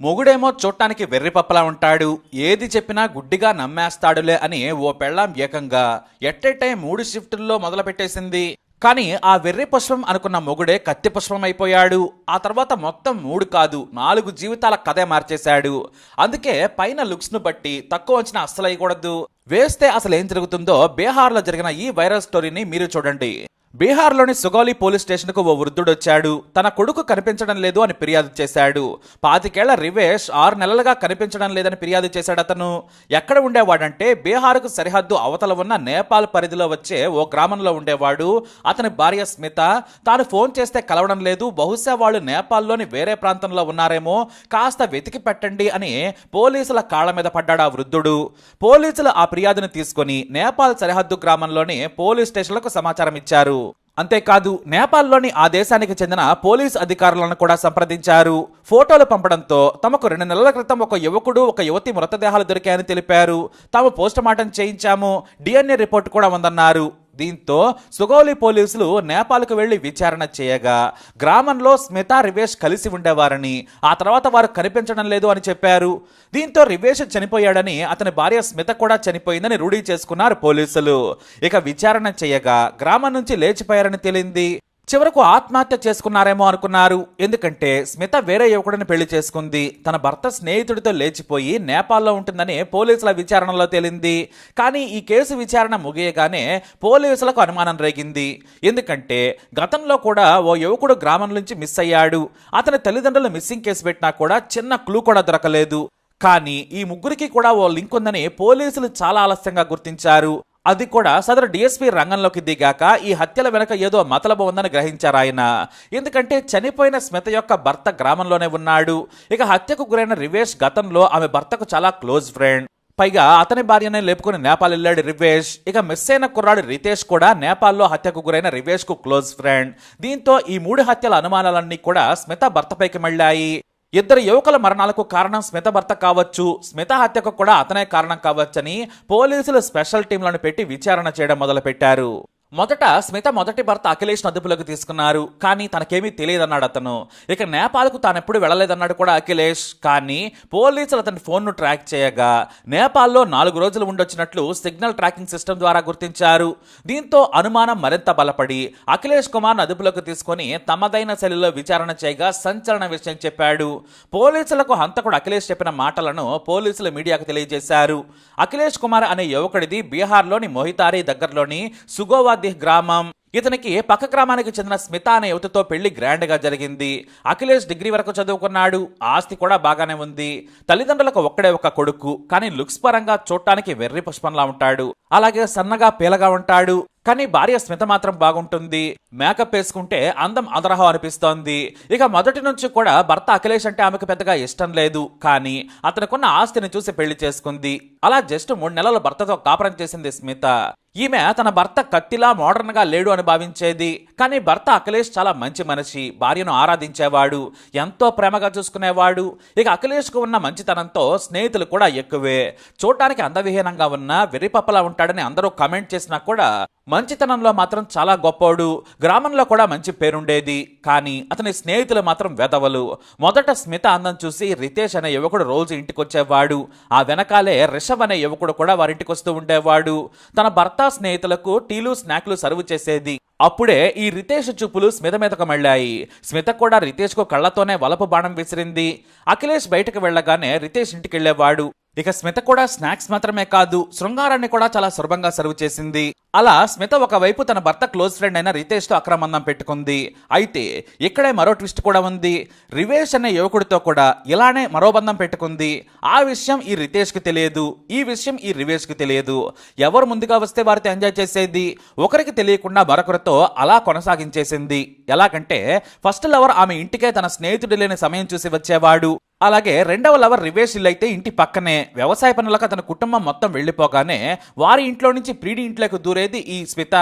మొగుడేమో చూడటానికి వెర్రిపప్పలా ఉంటాడు ఏది చెప్పినా గుడ్డిగా నమ్మేస్తాడులే అని ఓ పెళ్ళాం ఏకంగా ఎట్టెట్టే మూడు షిఫ్టుల్లో మొదలుపెట్టేసింది. కానీ ఆ వెర్రి పుష్పం అనుకున్న మొగుడే కత్తి పుష్పం అయిపోయాడు ఆ తర్వాత మొత్తం మూడు కాదు నాలుగు జీవితాల కథే మార్చేశాడు. అందుకే పైన లుక్స్ను బట్టి తక్కువ వచ్చిన అస్సలు అయ్యకూడదు వేస్తే అసలు ఏం జరుగుతుందో బీహార్లో జరిగిన ఈ వైరల్ స్టోరీని మీరు చూడండి. బీహార్లోని సుగౌలి పోలీస్ స్టేషన్కు ఓ వృద్ధుడు వచ్చాడు. తన కొడుకు కనిపించడం లేదు అని ఫిర్యాదు చేశాడు. పాతికేళ్ళ రివేష్ ఆరు నెలలుగా కనిపించడం లేదని ఫిర్యాదు చేశాడు అతను. ఎక్కడ ఉండేవాడంటే బీహార్కు సరిహద్దు అవతల ఉన్న నేపాల్ పరిధిలో వచ్చే ఓ గ్రామంలో ఉండేవాడు. అతని భార్య స్మిత తాను ఫోన్ చేస్తే కలవడం లేదు. బహుశా వాళ్ళు నేపాల్లోని వేరే ప్రాంతంలో ఉన్నారేమో. కాస్త వెతికి పెట్టండి అని పోలీసుల కాళ్ళ మీద పడ్డాడు ఆ వృద్ధుడు. పోలీసులు ఆ ఫిర్యాదును తీసుకొని నేపాల్ సరిహద్దు గ్రామంలోని పోలీస్ స్టేషన్లకు సమాచారం ఇచ్చారు. అంతేకాదు నేపాల్లోని ఆ దేశానికి చెందిన పోలీస్ అధికారులను కూడా సంప్రదించారు. ఫోటోలు పంపడంతో తమకు రెండు నెలల క్రితం ఒక యువకుడు ఒక యువతి మృతదేహాలు దొరికాయని తెలిపారు. తాము పోస్టుమార్టం చేయించాము. డిఎన్ఏ రిపోర్ట్ కూడా ఉందన్నారు. దీంతో సుగౌలి పోలీసులు నేపాల్కు వెళ్ళి విచారణ చేయగా గ్రామంలో స్మిత రివేష్ కలిసి ఉండేవారని ఆ తర్వాత వారు కనిపించడం లేదు అని చెప్పారు. దీంతో రివేష్ చనిపోయాడని అతని భార్య స్మిత కూడా చనిపోయిందని రూఢీ చేసుకున్నారు పోలీసులు. ఇక విచారణ చేయగా గ్రామం నుంచి లేచిపోయారని తేలింది. చివరకు ఆత్మహత్య చేసుకున్నారేమో అనుకున్నారు. ఎందుకంటే స్మిత వేరే యువకుడిని పెళ్ళి చేసుకుంది. తన భర్త స్నేహితుడితో లేచిపోయి నేపాల్లో ఉంటుందని పోలీసుల విచారణలో తేలింది. కానీ ఈ కేసు విచారణ ముగియగానే పోలీసులకు అనుమానం రేగింది. ఎందుకంటే గతంలో కూడా ఓ యువకుడు గ్రామం నుంచి మిస్ అయ్యాడు. అతని తల్లిదండ్రులు మిస్సింగ్ కేసు పెట్టినా కూడా చిన్న క్లూ కూడా దొరకలేదు. కానీ ఈ ముగ్గురికి కూడా ఓ లింక్ ఉందని పోలీసులు చాలా ఆలస్యంగా గుర్తించారు. అది కూడా సదరు డిఎస్పీ రంగంలోకి దిగాక ఈ హత్యల వెనక ఏదో మతలబు ఉందని గ్రహించారు ఆయన. ఎందుకంటే చనిపోయిన స్మిత యొక్క భర్త గ్రామంలోనే ఉన్నాడు. ఇక హత్యకు గురైన రివేష్ గతంలో ఆమె భర్తకు చాలా క్లోజ్ ఫ్రెండ్. పైగా అతని భార్యనే లేపుకుని నేపాల్ వెళ్ళాడు రివేష్. ఇక మిస్ అయిన కుర్రాడు రితేష్ కూడా నేపాల్లో హత్యకు గురైన రివేష్కు క్లోజ్ ఫ్రెండ్. దీంతో ఈ మూడు హత్యల అనుమానాలన్నీ కూడా స్మిత భర్తపైకి మళ్ళాయి. ఇద్దరు యువకుల మరణాలకు కారణం స్మిత భర్త కావచ్చు. స్మిత హత్యకు కూడా అతనే కారణం కావచ్చని పోలీసులు స్పెషల్ టీంలను పెట్టి విచారణ చేయడం మొదలుపెట్టారు. మొదట స్మిత మొదటి భర్త అఖిలేష్ అదుపులోకి తీసుకున్నారు. కానీ తనకేమీ తెలియదన్నాడు అతను. ఇక నేపాల్కు తానెప్పుడు వెళ్ళలేదన్నాడు కూడా అఖిలేష్. కానీ పోలీసులు అతని ఫోన్ను ట్రాక్ చేయగా నేపాల్లో నాలుగు రోజులు ఉండొచ్చినట్లు సిగ్నల్ ట్రాకింగ్ సిస్టమ్ ద్వారా గుర్తించారు. దీంతో అనుమానం మరింత బలపడి అఖిలేష్ కుమార్ అదుపులోకి తీసుకొని తమదైన శైలిలో విచారణ చేయగా సంచలన విషయం చెప్పాడు. పోలీసులకు హంతకుడు అఖిలేష్ చెప్పిన మాటలను పోలీసులు మీడియాకు తెలియజేశారు. అఖిలేష్ కుమార్ అనే యువకుడిది బీహార్లోని మొహితారి దగ్గరలోని సుగోవా గ్రామం ఇతనికి పక్క గ్రామానికి చెందిన స్మిత అనే యువతితో పెళ్ళి గ్రాండ్గా జరిగింది. అఖిలేష్ డిగ్రీ వరకు చదువుకున్నాడు. ఆస్తి కూడా బాగానే ఉంది. తల్లిదండ్రులకు ఒక్కడే ఒక కొడుకు కానీ లుక్స్ పరంగా చూడటానికి వెర్రి పుష్పంలా ఉంటాడు. అలాగే సన్నగా పీలగా ఉంటాడు. కానీ భార్య స్మిత మాత్రం బాగుంటుంది. మేకప్ వేసుకుంటే అందం అదరహం అనిపిస్తోంది. ఇక మొదటి నుంచి కూడా భర్త అఖిలేష్ అంటే ఆమెకు పెద్దగా ఇష్టం లేదు. కానీ అతనికున్న ఆస్తిని చూసి పెళ్ళి చేసుకుంది. అలా జస్ట్ మూడు నెలలు భర్తతో కాపురం చేసింది స్మిత. ఈమె తన భర్త కత్తిలా మోడర్న్గా లేడు అని భావించేది. కానీ భర్త అఖిలేష్ చాలా మంచి మనిషి. భార్యను ఆరాధించేవాడు. ఎంతో ప్రేమగా చూసుకునేవాడు. ఇక అఖిలేష్కు ఉన్న మంచితనంతో స్నేహితులు కూడా ఎక్కువే. చూడటానికి అందవిహీనంగా ఉన్న వెర్రిపప్పలా ఉంటాడని అందరూ కామెంట్ చేసినా కూడా మంచితనంలో మాత్రం చాలా గొప్పోడు గ్రామంలో కూడా మంచి పేరుండేది. కానీ అతని స్నేహితులు మాత్రం వెదవలు మొదట స్మిత అందం చూసి రితేష్ అనే యువకుడు రోజు ఇంటికొచ్చేవాడు. ఆ వెనకాలే రిషబ్ అనే యువకుడు కూడా వారింటికి వస్తూ ఉండేవాడు. తన భర్త స్నేహితులకు టీలు స్నాక్లు సర్వ్ చేసేది. అప్పుడే ఈ రితేష్ చూపులు స్మిత మీదకు మళ్ళాయి. స్మిత కూడా రితేష్కు కళ్ళతోనే వలపు బాణం విసిరింది. అఖిలేష్ బయటకు వెళ్ళగానే రితేష్ ఇంటికి వెళ్ళేవాడు ఇక స్మిత కూడా స్నాక్స్ మాత్రమే కాదు శృంగారాన్ని కూడా చాలా సులభంగా సర్వ్ చేసింది. అలా స్మిత ఒకవైపు తన భర్త క్లోజ్ ఫ్రెండ్ అయిన రితేష్తో అక్రమందం పెట్టుకుంది. అయితే ఇక్కడే మరో ట్విస్ట్ కూడా ఉంది. రివేష్ అనే యువకుడితో కూడా ఇలానే మరో బంధం పెట్టుకుంది. ఆ విషయం ఈ రితేష్కి తెలియదు. ఈ విషయం ఈ రివేష్కి తెలియదు. ఎవరు ముందుగా వస్తే వారితో ఎంజాయ్ చేసేది? ఒకరికి తెలియకుండా మరొకరితో అలా కొనసాగించేసింది. ఎలాగంటే ఫస్ట్ లవర్ ఆమె ఇంటికే తన స్నేహితుడు లేని సమయం చూసి వచ్చేవాడు. అలాగే రెండవ లవర్ రివేష్ ఇల్లు అయితే ఇంటి పక్కనే. వ్యవసాయ పనులకు అతని కుటుంబం మొత్తం వెళ్ళిపోగానే వారి ఇంట్లో నుంచి ప్రీడి ఇంట్లోకి దూరేది ఈ స్మిత.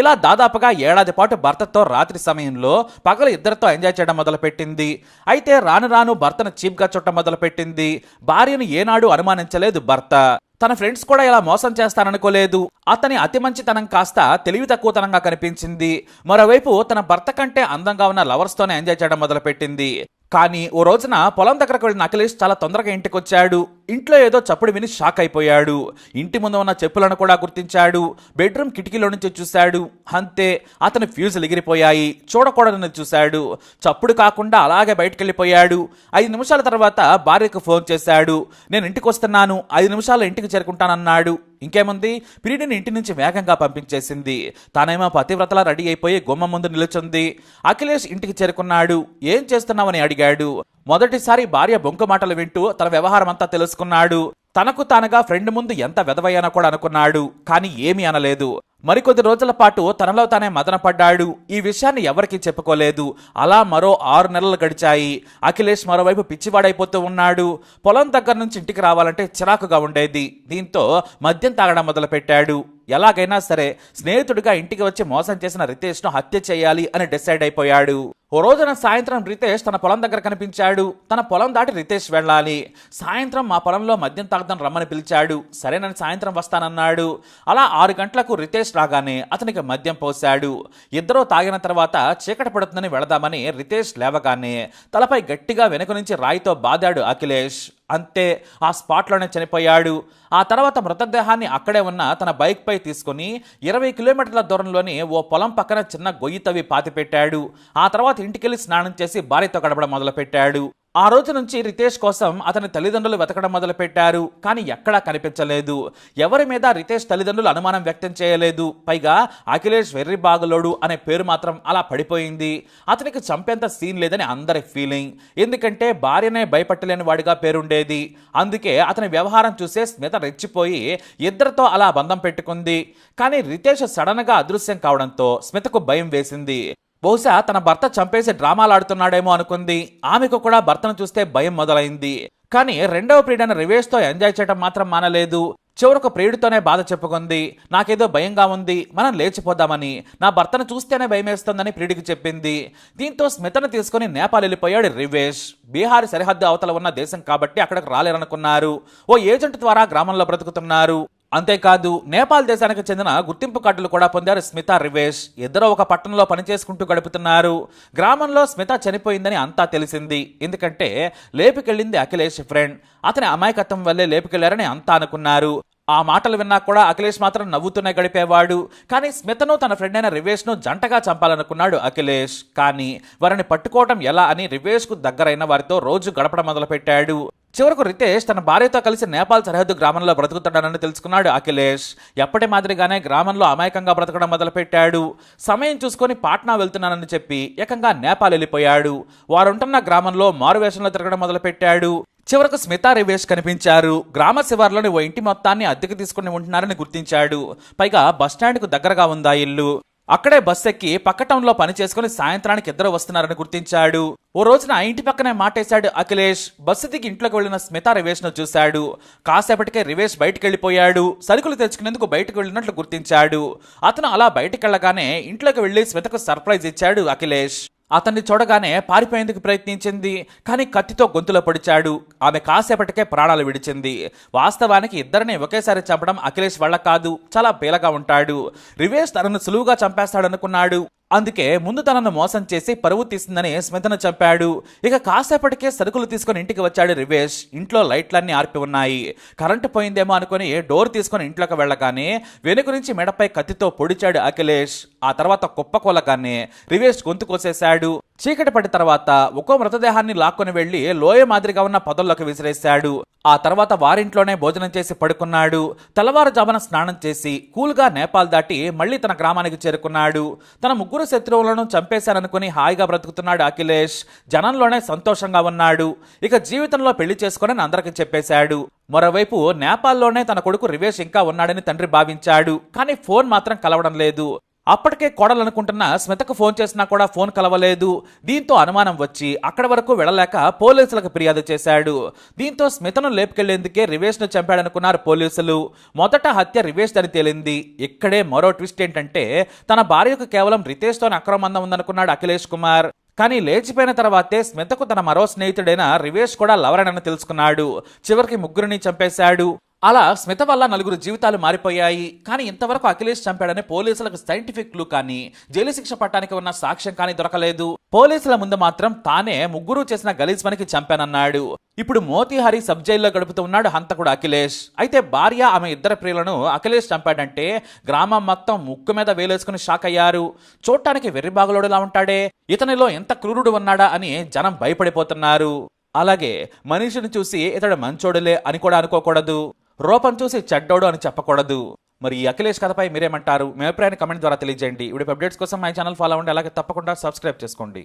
ఇలా దాదాపుగా ఏడాది పాటు భర్తతో రాత్రి సమయంలో పగలు ఇద్దరితో ఎంజాయ్ చేయడం మొదలుపెట్టింది. అయితే రాను రాను భర్తను చీప్గా చుట్టం మొదలుపెట్టింది. భార్యను ఏనాడు అనుమానించలేదు భర్త. తన ఫ్రెండ్స్ కూడా ఇలా మోసం చేస్తారనుకోలేదు. అతని అతి మంచితనం కాస్త తెలివి తక్కువతనంగా కనిపించింది. మరోవైపు తన భర్త కంటే అందంగా ఉన్న లవర్స్తోనే ఎంజాయ్ చేయడం మొదలుపెట్టింది. కానీ ఓ రోజున పొలం దగ్గరకు వెళ్ళిన అఖిలేష్ చాలా తొందరగా ఇంటికి వచ్చాడు ఇంట్లో ఏదో చప్పుడు విని షాక్ అయిపోయాడు. ఇంటి ముందు ఉన్న చెప్పులను కూడా గుర్తించాడు. బెడ్రూమ్ కిటికీలో నుంచి చూశాడు. అంతే అతని ఫ్యూజులు ఎగిరిపోయాయి. చూడకూడదని చూశాడు. చప్పుడు కాకుండా అలాగే బయటకు వెళ్ళిపోయాడు ఐదు నిమిషాల తర్వాత భార్యకు ఫోన్ చేశాడు. నేను ఇంటికి వస్తున్నాను ఐదు నిమిషాల్లో ఇంటికి చేరుకుంటానన్నాడు. ఇంకేముంది? పిరిడిని ఇంటి నుంచి వేగంగా పంపించేసింది. తానేమో పతివ్రతలా రెడీ అయిపోయి గుమ్మ ముందు నిలుచుంది. అఖిలేష్ ఇంటికి చేరుకున్నాడు. ఏం చేస్తున్నావని? అడిగాడు. మొదటిసారి భార్య బొంకు మాటలు వింటూ తన వ్యవహారం అంతా తెలుసుకున్నాడు. తనకు తానుగా ఫ్రెండ్ ముందు ఎంత వెదవయ్యానో కూడా అనుకున్నాడు. కానీ ఏమీ అనలేదు. మరికొద్ది రోజుల పాటు తనలో తానే మదనపడ్డాడు. ఈ విషయాన్ని ఎవరికీ చెప్పుకోలేదు. అలా మరో ఆరు నెలలు గడిచాయి. అఖిలేష్ మరోవైపు పిచ్చివాడైపోతూ ఉన్నాడు. పొలం దగ్గర నుంచి ఇంటికి రావాలంటే చిరాకుగా ఉండేది. దీంతో మద్యం తాగడం మొదలుపెట్టాడు. ఎలాగైనా సరే స్నేహితుడిగా ఇంటికి వచ్చి మోసం చేసిన రితేష్ను హత్య చేయాలి అని డిసైడ్ అయిపోయాడు. ఓ రోజున సాయంత్రం రితేష్ తన పొలం దగ్గర కనిపించాడు. తన పొలం దాటి రితేష్ వెళ్ళాలి. సాయంత్రం మా పొలంలో మద్యం తాగడం రమ్మని పిలిచాడు. సరేనని సాయంత్రం వస్తానన్నాడు. అలా ఆరు గంటలకు రితేష్ రాగానే అతనికి మద్యం పోశాడు. ఇద్దరూ తాగిన తర్వాత చీకటి పడుతుందని వెళదామని రితేష్ లేవగానే తలపై గట్టిగా వెనుక నుంచి రాయితో బాదాడు అఖిలేష్. అంతే ఆ స్పాట్లోనే చనిపోయాడు. ఆ తర్వాత మృతదేహాన్ని అక్కడే ఉన్న తన బైక్పై తీసుకుని ఇరవై కిలోమీటర్ల దూరంలోని ఓ పొలం పక్కన చిన్న గొయ్యి తవ్వి పాతిపెట్టాడు. ఆ తర్వాత ఇంటికెళ్ళి స్నానం చేసి భార్యతో గడపడం మొదలుపెట్టాడు. ఆ రోజు నుంచి రితేష్ కోసం అతని తల్లిదండ్రులు వెతకడం మొదలుపెట్టారు కానీ ఎక్కడా కనిపించలేదు. ఎవరి మీద రితేష్ తల్లిదండ్రులు అనుమానం వ్యక్తం చేయలేదు. పైగా అఖిలేష్ వెర్రి బాగులోడు అనే పేరు మాత్రం అలా పడిపోయింది. అతనికి చంపేంత సీన్ లేదని అందరి ఫీలింగ్. ఎందుకంటే భార్యనే భయపట్టలేని వాడిగా పేరుండేది. అందుకే అతని వ్యవహారం చూసే స్మిత రెచ్చిపోయి ఇద్దరితో అలా బంధం పెట్టుకుంది. కానీ రితేష్ సడన్గా అదృశ్యం కావడంతో స్మితకు భయం వేసింది. బహుశా తన భర్త చంపేసి డ్రామాలు ఆడుతున్నాడేమో అనుకుంది. ఆమెకు కూడా భర్తను చూస్తే భయం మొదలైంది. కానీ రెండవ ప్రియుడైన రివేష్తో ఎంజాయ్ చేయడం మాత్రం మానలేదు. చివరకు ప్రియుడితోనే బాధ చెప్పుకుంది. నాకేదో భయంగా ఉంది. మనం లేచిపోదామని. నా భర్తను చూస్తేనే భయమేస్తుందని ప్రియుడికి చెప్పింది. దీంతో స్మితను తీసుకుని నేపాల్ వెళ్ళిపోయాడు రివేష్. బీహార్ సరిహద్దు అవతల ఉన్న దేశం కాబట్టి అక్కడికి రాలేరనుకున్నారు. ఓ ఏజెంట్ ద్వారా గ్రామంలో బ్రతుకుతున్నారు. అంతేకాదు నేపాల్ దేశానికి చెందిన గుర్తింపు కార్డులు కూడా పొందారు స్మిత రివేష్. ఇద్దరు ఒక పట్టణంలో పనిచేసుకుంటూ గడుపుతున్నారు. గ్రామంలో స్మిత చనిపోయిందని అంతా తెలిసింది. ఎందుకంటే లేపుకెళ్ళింది అఖిలేష్ ఫ్రెండ్. అతని అమాయకత్వం వల్లే లేపుకెళ్ళారని అంతా అనుకున్నారు. ఆ మాటలు విన్నా కూడా అఖిలేష్ మాత్రం నవ్వుతూనే గడిపేవాడు. కానీ స్మితను తన ఫ్రెండ్ అయిన రివేష్ను జంటగా చంపాలనుకున్నాడు అఖిలేష్. కానీ వారిని పట్టుకోవటం ఎలా అని రివేష్కు దగ్గరైన వారితో రోజు గడపడం మొదలుపెట్టాడు. చివరకు రితేష్ తన భార్యతో కలిసి నేపాల్ సరిహద్దు గ్రామంలో బ్రతుకుతాడనని తెలుసుకున్నాడు అఖిలేష్. ఎప్పటి మాదిరిగానే గ్రామంలో అమాయకంగా బ్రతకడం మొదలుపెట్టాడు. సమయం చూసుకొని పాట్నా వెళ్తున్నానని చెప్పి ఏకంగా నేపాల్ వెళ్ళిపోయాడు. వారుంటున్న గ్రామంలో మారువేషంలో తిరగడం మొదలుపెట్టాడు. చివరకు స్మితా రివేష్ కనిపించారు. గ్రామ శివార్లోని ఓ ఇంటి మొత్తాన్ని అద్దెకు తీసుకుని ఉంటున్నారని గుర్తించాడు. పైగా బస్టాండ్కు దగ్గరగా ఉందా ఇల్లు? అక్కడే బస్ ఎక్కి పక్క టౌన్లో పని చేసుకుని సాయంత్రానికి ఇద్దరు వస్తున్నారని గుర్తించాడు. ఓ రోజున ఆ ఇంటి పక్కనే మాటేశాడు అఖిలేష్. బస్సు దిగి ఇంట్లోకి వెళ్ళిన స్మిత రివేష్ను చూశాడు. కాసేపటికే రివేష్ బయటికి వెళ్ళిపోయాడు. సరుకులు తెచ్చుకునేందుకు బయటకు వెళ్ళినట్లు గుర్తించాడు. అతను అలా బయటికి వెళ్ళగానే ఇంట్లోకి వెళ్ళి స్మితకు సర్ప్రైజ్ ఇచ్చాడు అఖిలేష్. అతన్ని చూడగానే పారిపోయేందుకు ప్రయత్నించింది కానీ కత్తితో గొంతులో పొడిచాడు. ఆమె కాసేపటికే ప్రాణాలు విడిచింది. వాస్తవానికి ఇద్దరిని ఒకేసారి చంపడం అఖిలేష్ వల్ల కాదు చాలా పీలగా ఉంటాడు. రివేష్ తనను సులువుగా చంపేస్తాడనుకున్నాడు. అందుకే ముందు తనను మోసం చేసి పరువు తీసిందని స్మితను చంపాడు. ఇక కాసేపటికే సరుకులు తీసుకొని ఇంటికి వచ్చాడు రివేష్. ఇంట్లో లైట్లన్నీ ఆర్పి ఉన్నాయి. కరెంటు పోయిందేమో అనుకుని డోర్ తీసుకొని ఇంట్లోకి వెళ్ళగానే వెనుక నుంచి మెడపై కత్తితో పొడిచాడు అఖిలేష్. ఆ తర్వాత కుప్పకొలగానే రివేష్ గొంతు కోసేశాడు. చీకటి పడిన తర్వాత ఒక్కో మృతదేహాన్ని లాక్కొని వెళ్ళి లోయ మాదిరిగా ఉన్న పొదల్లోకి విసిరేశాడు. ఆ తర్వాత వారింట్లోనే భోజనం చేసి పడుకున్నాడు. తెల్లవారుజామున స్నానం చేసి కూల్గా నేపాల్ దాటి మళ్ళీ తన గ్రామానికి చేరుకున్నాడు. తన ముగ్గురు శత్రువులను చంపేశాననుకుని హాయిగా బ్రతుకుతున్నాడు అఖిలేష్. జనంలోనే సంతోషంగా ఉన్నాడు. ఇక జీవితంలో పెళ్ళి చేసుకుని అందరికీ చెప్పేశాడు. మరోవైపు నేపాల్లోనే తన కొడుకు రివేష్ ఇంకా ఉన్నాడని తండ్రి భావించాడు. కానీ ఫోన్ మాత్రం కలవడం లేదు. అప్పటికే కోడలనుకుంటున్న స్మితకు ఫోన్ చేసినా కూడా ఫోన్ కలవలేదు. దీంతో అనుమానం వచ్చి అక్కడి వరకు వెళ్ళలేక పోలీసులకు ఫిర్యాదు చేశాడు. దీంతో స్మితను లేపుకెళ్ళేందుకే రివేష్ను చంపాడనుకున్నారు పోలీసులు. మొదట హత్య రివేష్ అని తేలింది. ఇక్కడే మరో ట్విస్ట్ ఏంటంటే తన భార్యకు కేవలం రితేష్తోనే అక్రమందం ఉందనుకున్నాడు అఖిలేష్ కుమార్. కానీ లేచిపోయిన తర్వాతే స్మితకు తన మరో స్నేహితుడైన రివేష్ కూడా లవరణను తెలుసుకున్నాడు. చివరికి ముగ్గురిని చంపేశాడు. అలా స్మిత వల్ల నలుగురు జీవితాలు మారిపోయాయి. కానీ ఇంతవరకు అఖిలేష్ చంపాడని పోలీసులకు సైంటిఫిక్ క్లూ కానీ జైలు శిక్ష పట్టానికి ఉన్న సాక్ష్యం కానీ దొరకలేదు. పోలీసుల ముందు మాత్రం తానే ముగ్గురు చేసిన గలీజ్ పనికి చంపానన్నాడు. ఇప్పుడు మోతిహారి సబ్ జైల్లో గడుపుతున్నాడు హంతకుడు అఖిలేష్. అయితే భార్య ఆమె ఇద్దరు ప్రియులను అఖిలేష్ చంపాడంటే గ్రామం మొత్తం ముక్కు మీద వేలేసుకుని షాక్ అయ్యారు. చూడటానికి వెర్రిబాగులోడులా ఉంటాడే. ఇతనిలో ఎంత క్రూరుడు ఉన్నాడా అని జనం భయపడిపోతున్నారు. అలాగే మనిషిని చూసి ఇతడు మంచోడులే అని కూడా అనుకోకూడదు. రూపం చూసి చెడ్డోడు అని చెప్పకూడదు. మరి ఈ అఖిలేష్ కథపై మీరేమంటారు? మీ అభిప్రాయాన్ని కమెంట్ ద్వారా తెలియజేయండి. ఇప్పుడు అప్డేట్స్ కోసం మై ఛానల్ ఫాలో అవ్వండి. అలాగే తప్పకుండా సబ్స్క్రైబ్ చేసుకోండి.